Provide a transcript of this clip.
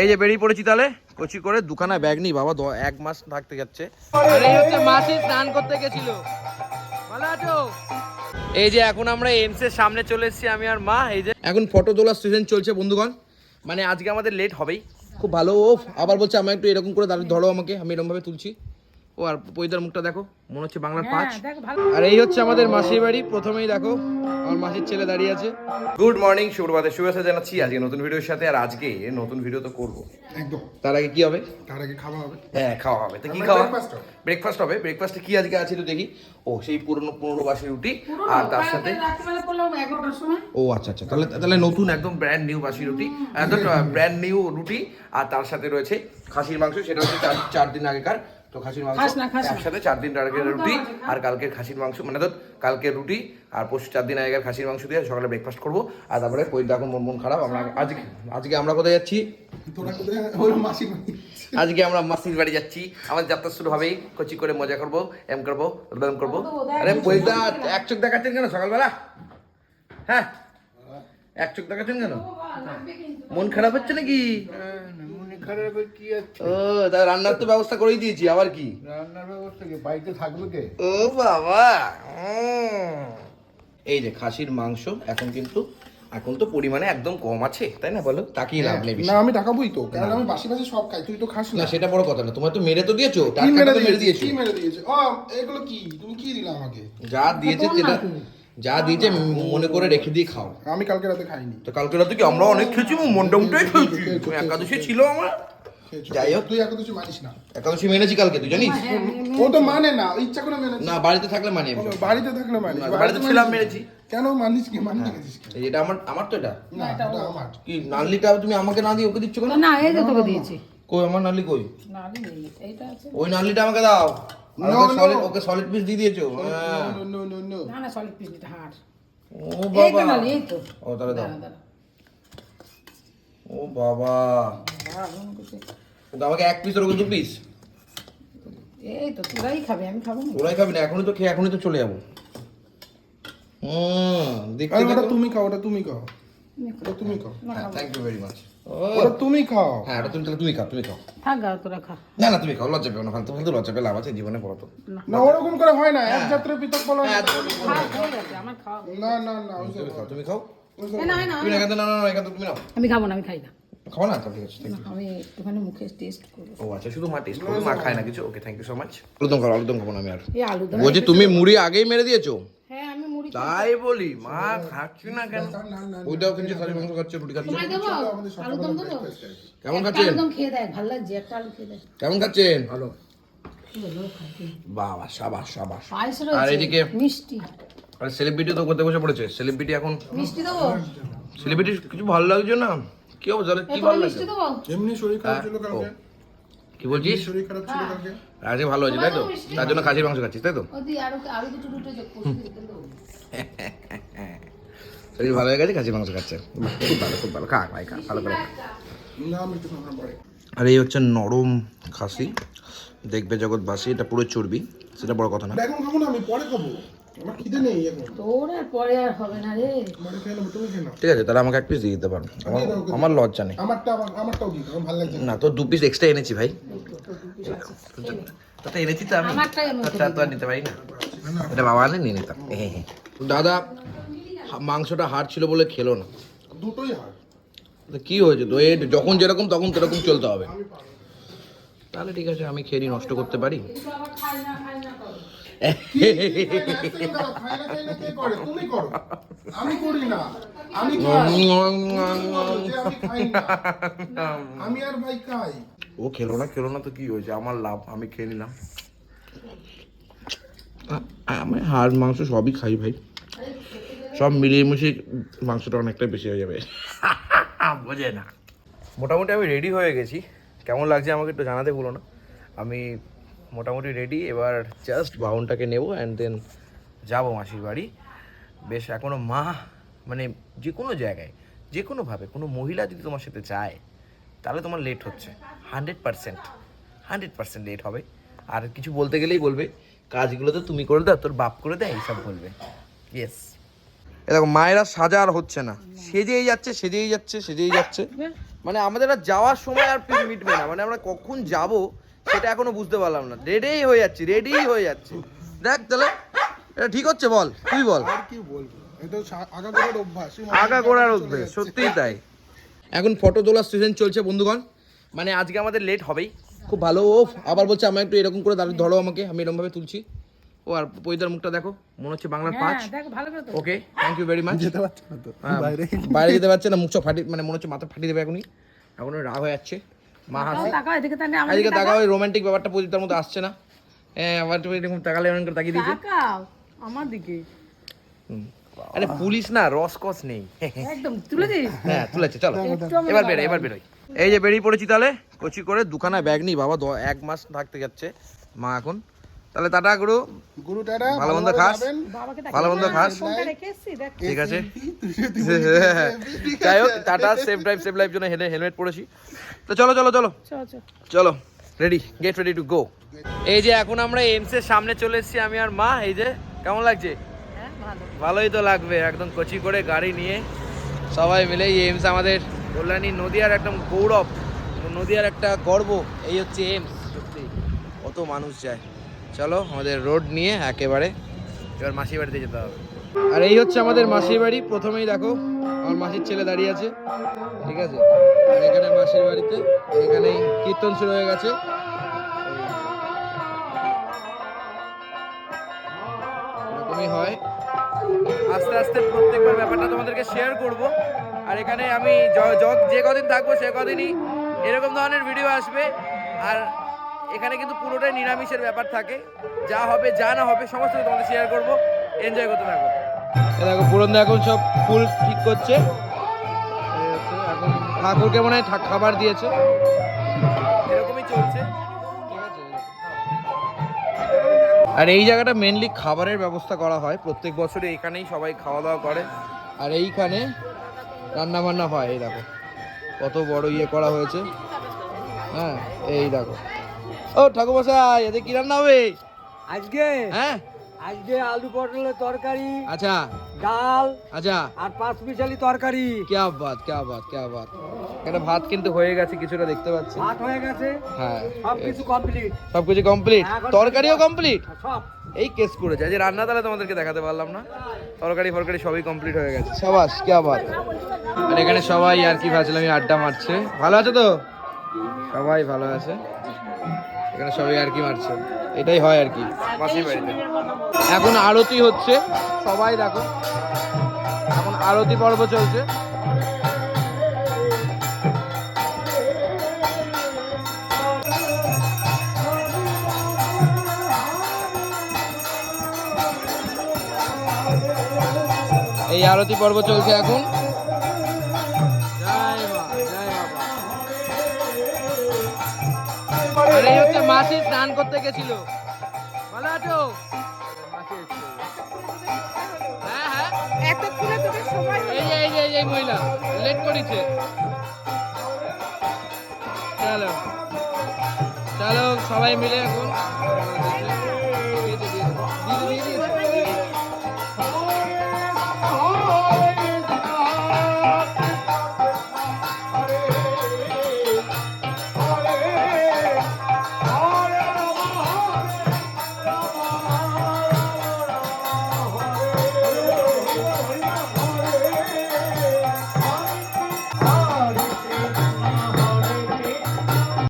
এই যে বেরিয়ে পড়েছি তাহলে। কচি করে দুখানা ব্যাগ নিই বাবা এক মাস থাকতে যাচ্ছে। আর এই হচ্ছে মাসি স্নান করতে গেছিল। ভালো আছো? এই যে এখন আমরা এমস এর সামনে চলে এসেছি আমি আর মা এই যে এখন ফটো তোলার সিজন চলছে বন্ধুগণ। মানে আজকে আমাদের লেট হবেই। খুব ভালো ও আবার বলছে আমার একটু এরকম করে দাঁড়িয়ে ধরো আমাকে আমি এরকম ভাবে তুলছি। ও আর পৈদার মুখটা দেখো মনে হচ্ছে বাংলার পাঁচ। আর এই হচ্ছে আমাদের মাসির বাড়ি প্রথমেই দেখো আমার মাসির ছেলে দাঁড়িয়ে আছে। গুড মর্নিং সুপ্রভাতে শুভেচ্ছা জানাচ্ছি আজকে নতুন ভিডিওর সাথে আর আজকে নতুন ভিডিও তো করব। একদম। তার আগে কি হবে? তার আগে খাওয়া হবে। হ্যাঁ খাওয়া হবে। তো কি খাওয়া। ব্রেকফাস্ট হবে। ব্রেকফাস্টে কি আজকে আছে তো দেখি। ও সেই পুরনো পুরনো বাসি রুটি আর তার সাথে ও আচ্ছা আচ্ছা। তাহলে তাহলে নতুন একদম ব্র্যান্ড নিউ বাসি রুটি। একদম ব্র্যান্ড নিউ রুটি আর তার সাথে রয়েছে খাসির মাংস সেটা হচ্ছে চার চার দিন আগেকার তো খাসির মাংস। একসাথে চার দিন আগের রুটি আর কালকের খাসির মাংস মানে ধর কালকের রুটি আর পরশু চার দিন আগের খাসির মাংস দিয়ে সকালে ব্রেকফাস্ট করব। আর তারপরে পরিদা এখন মন মন খারাপ আমরা আজকে আজকে আমরা কোথায় যাচ্ছি? আজকে আমরা মাসির বাড়ি যাচ্ছি। আমাদের যাত্রা শুরু হবেই। কচি করে মজা করব এম করব এম করব। আরে পয়দা এক চোখ দেখাচ্ছেন কেন সকালবেলা? হ্যাঁ? এক চোখ দেখাচ্ছেন কেন? মন খারাপ হচ্ছে নাকি? আছে ও তা রান্নার তো ব্যবস্থা করেই দিয়েছি আবার কি? রান্নার ব্যবস্থা কি? বাড়িতে থাকবে কে? ও বাবা এই যে খাসির মাংস এখন কিন্তু এখন তো পরিমাণে একদম কম আছে তাই না বলো? তাকিয়ে লাভ নেই না আমি টাকাবই তো কারণ আমি বাসি বাসি সব খাই তুই তো খাস না। সেটা বড় কথা না তোমার তো মেরে তো দিয়েছ কি টাটকা মেরে তো মেরে দিয়েছ? কি মেরে দিয়েছে? ও এগুলো কি? তুমি কি দিলা আমাকে? যা দিয়েছে সেটা যা দিয়েছে মনে করে রেখে দিয়ে খাও। আমি কালকে রাতে খাইনি। তো কালকে রাতে কি আমরা অনেক খেয়েছি? মনটা উঠে খেয়েছি। একাদশী ছিল আমার। যাই হোক। তুই একাদশী মানিস না। একাদশী মেনেছি কালকে তুই জানিস? ও তো মানে না ইচ্ছা করে মেনে না বাড়িতে থাকলে মানি। বাড়িতে থাকলে মানিস। না, বাড়িতে ছিলাম মেরেছি। কেন মানিস কি? মানি? এই এটা আমার আমার তো এটা। না এটা আমার। কি নালিটা তুমি আমাকে না দিয়ে ওকে দিচ্ছ কেন? না এই যে তোকে দিয়েছি। কই আমার নালি কই? না আমি এইটা আছে। ওই নালিটা আমাকে দাও। ওকে সলিড পিস দিয়ে দিয়েছ? হ্যাঁ। নো নো সলিড পিস এটা হাড় ও বাবা। এই তো ও তাহলে দাও। দাঁড়া, দাঁড়া। ও বাবা। বাবা, এমন করছে। ওকে আমাকে এক পিস দু পিস এই তো তোরাই খাবে আমি খাব না। ওরাই খাবি না এখনই তো খেয়ে এখনই তো চলে যাব। হুম দেখতে তুমি খাও ওটা তুমি খাও। ওটা তুমি খাও। থ্যাংক ইউ ভেরি মাচ ওটা তুমি খাও। হ্যাঁ ওটা তুমি তাহলে তুমি খাও তুমি খাও। থাক গা তোরা খা। না না তুমি খাও লজ্জা পেও না ফালতু ফালতু লজ্জা পেলে লাভ আছে জীবনে পড়ো তো। না। ওরকম করে হয় না এক যাত্রা পৃথক বলা না। খা হয়ে গেছে আমার খাওয়া না না না তুমি খাও তুমি খাও। না হয় না তুমি না এখান থেকে- না না না এখান থেকে তুমি নাও। আমি খাব না আমি খাই না। খাও না? ঠিক আছে thank you. না, আমি একটুখানি মুখে টেস্ট করব। ও আচ্ছা শুধু মা টেস্ট মা খায় না কিছু? Okay thank you so much aloo dum খাও আলুদম খাব না আমি আর। বলছি তুমি মুড়ি আগেই মেরে দিয়েছ? হ্যাঁ তাই বলি মা খাচ্ছি না কেন? ওইটাও কিন্তু খালি মাংস খাচ্ছে রুটি খাচ্ছে। তোমায় দেবো আলু দম দেবো? কেমন খাচ্ছেন? আলু দম খেয়ে দেয় ভালো লাগছে একটা আলু খেয়ে দেয়। কেমন খাচ্ছেন? ভালো। বাবা সাবাস সাবাস। আর এদিকে? মিষ্টি। আর সেলিব্রিটি তো করতে বসে পড়েছে? সেলিব্রিটি এখন? মিষ্টি দেবো? সেলিব্রিটি কিছু ভালো লাগছে না? কি অবস্থা? কি ভালো লাগছে? এমনি শরীর খারাপ ছিল হ্যাঁ, কালকে কি বলছিস? শরীর খারাপ ছিল কালকে? আজকে ভালো হয়েছে তাই তো? তার জন্য খাসির মাংস খাচ্ছিস তাই তো? শরীর ভালো হয়ে গেছে খাসির মাংস খাচ্ছে? খুব ভালো খুব ভালো। খা ভাই খা ভালো করে আর এই হচ্ছে নরম খাসি। দেখবে জগৎবাসী এটা পুরো চর্বি সেটা বড় কথা না। এখন খাব না আমি পরে খাব। আমার খিদে নেই এখন। তোর আর পরে আর হবে না রে। পরে খেয়ে তুমি খেয়ে ঠিক আছে তাহলে আমাকে এক পিস দিয়ে দিতে পারো। আমার আমার লজ্জা নেই। আমারটা আমারটাও দিই আমার ভালো লাগছে না। তো দু পিস এক্সট্রা এনেছি ভাই। তো এনেছি তো আমি। তো আর নিতে পারি না। এটা বাবা নিয়ে নিতাম হ্যাঁ হ্যাঁ। দাদা হা- মাংসটা হাড় ছিল বলে খেলো না। দুটোই হার। কি হয়েছে? তো এই যখন যেরকম তখন সেরকম চলতে হবে। তাহলে ঠিক আছে আমি খেয়ে নষ্ট করতে পারি। আমি করি না আমি আমি আর ভাই খাই ও খেলো না খেলো না তো কি হয়েছে? আমার লাভ, আমি খেয়ে নিলাম। আমি হাড়, মাংস সবই খাই ভাই। সব মিলিয়ে মিশিয়ে মাংসটা অনেকটা বেশি হয়ে যাবে। বোঝে না। মোটামুটি আমি রেডি হয়ে গেছি। কেমন লাগছে আমাকে একটু জানাতে বলো না। আমি মোটামুটি রেডি এবার জাস্ট বাউনটাকে নেব অ্যান্ড দেন যাব মাসির বাড়ি। বেশ এখনও মা মানে যে কোনো জায়গায় যে কোনোভাবে কোনো মহিলা যদি তোমার সাথে চায় তাহলে তোমার লেট হচ্ছে। Hundred percent hundred percent late হবে। আর কিছু বলতে গেলেই বলবে কাজগুলো তো তুমি করে দাও তোর বাপ করে দেয় এইসব বলবে। ইয়েস এ দেখো মায়েরা সাজা আর হচ্ছে না। সেজেই যাচ্ছে সেজেই যাচ্ছে সেজেই যাচ্ছে। মানে আমাদের আর যাওয়ার সময় আর মিটবে না। মানে আমরা কখন যাব সেটা এখনও বুঝতে পারলাম না। রেডি হয়ে যাচ্ছি রেডি হয়ে যাচ্ছে। দেখ তাহলে এটা ঠিক হচ্ছে বল তুই বল। আর কি বলব? এটা আগা করার অভ্যাস। আগা গোড়ার অভ্যেস সত্যিই তাই। এখন ফটো তোলার সিজন চলছে বন্ধুগণ। মানে আজকে আমাদের লেট হবেই। খুব ভালো ও আবার বলছে আমার একটু এরকম করে দাঁড়িয়ে ধরো আমাকে আমি এরকম ভাবে তুলছি। ও আর পৈদার মুখটা দেখো মনে হচ্ছে বাংলার পাঁচ। হ্যাঁ দেখো ভালো করে তো। Okay thank you very much যেতে পারছি না তো বাইরে। বাইরে যেতে পারছে না মুখ চোখ ফাটি মানে মনে হচ্ছে মাথা ফাটিয়ে দেবে এখনই। এখন রাগ হয়ে যাচ্ছে। মা হাসে। এদিকে আজকে তাকাও ওই রোমান্টিক ব্যাপারটা পজিতার মধ্যে আসছে না। হ্যাঁ আবার তুমি এরকম তাকালে করে তাকিয়ে দিয়েছি। আমার দিকে। আরে পুলিশ না রসকস নেই। একদম হ্যাঁ তুলেছে চলো। এবার বেরো এবার বেরোই। এই যে বেরিয়ে পড়েছি তাহলে কচি করে দুখানা ব্যাগ নিই বাবা এক মাস থাকতে যাচ্ছে মা এখন। তাহলে টাটা গুরু। গুরু টাটা ভালো মন্দ খাস। ভালো মন্দ খাস। ঠিক আছে। যাই হোক tata safe drive safe life জন্য হেলমেট পড়েছি তো চলো চলো চলো। চল চল। চলো ready get ready to go এই যে এখন আমরা এমস এর সামনে চলে এসেছি আমি আর মা এই যে কেমন লাগছে? হ্যাঁ ভালোই তো লাগবে একদম কচি করে গাড়ি নিয়ে। সবাই মিলে এই এমস আমাদের কল্যাণী নদিয়ার একদম গৌরব নদিয়ার একটা গর্ব এই হচ্ছে এমস সত্যি। কত মানুষ যায়। চলো আমাদের রোড নিয়ে একেবারে এবার মাসির বাড়িতে যেতে হবে। আর এই হচ্ছে আমাদের মাসির বাড়ি প্রথমেই দেখো আমার মাসির ছেলে দাঁড়িয়ে আছে ঠিক আছে? আর এখানে মাসির বাড়িতে এখানে কীর্তন শুরু হয়ে গেছে। এরকমই হয়। আস্তে আস্তে প্রত্যেকবার ব্যাপারটা তোমাদেরকে শেয়ার করব। আর এখানে আমি য- কদিন থাকব সে কদিনই এরকম ধরনের ভিডিও আসবে। আর এখানে কিন্তু পুরোটাই নিরামিষের ব্যাপার থাকে। যা হবে যা না হবে সমস্ত তোমাদের শেয়ার করব। এনজয় করতে থাকো। দেখো পুরন্দা এখন সব ফুল ঠিক করছে। এখন ঠাকুরকে মনে হয় খাবার দিয়েছে। এরকমই চলছে। আর এই জায়গাটা মেনলি খাবারের ব্যবস্থা করা হয়। প্রত্যেক বছরই এইখানেই সবাই খাওয়া দাওয়া করে। আর এইখানে রান্না বান্না হয় এই দেখো। কত বড় ইয়ে করা হয়েছে। হ্যাঁ এই দেখো। ও ঠাকুরমশাই এতে কি রান্না হবে? আজকে? হ্যাঁ? আজকে আলু পটলের তরকারি আচ্ছা। ডাল আচ্ছা। আর পাঁচ মিশালি তরকারি। ক্যা বাত ক্যা বাত ক্যা বাত। এটা ভাত কিন্তু হয়ে গেছে কিছুটা দেখতে পাচ্ছি। ভাত হয়ে গেছে। হ্যাঁ সব কিছু কমপ্লিট সবকিছু কমপ্লিট তরকারিও কমপ্লিট সব। এই কেস করেছে। আজ রান্না তাহলে তোমাদেরকে দেখাতে পারলাম না। তরকারি ফরকারি সবই কমপ্লিট হয়ে গেছে। সবাস কি আবার আর এখানে সবাই আর কি আমি আড্ডা মারছে। ভালো আছে তো? সবাই ভালো আছে? এখানে সবাই আর কি মারছে। এটাই হয় আর কি। বাড়িতে এখন আরতি হচ্ছে। সবাই দেখো। এখন আরতি পর্ব চলছে। এই আরতি পর্ব চলছে এখন। এই হচ্ছে মাসি স্নান করতে গেছিল। ভালো আছো? হ্যাঁ হ্যাঁ। এতক্ষণে তোদের সময় এই যে এই যে এই যে এই মহিলা লেট করেছে। চলো। চলো সবাই মিলে এখন।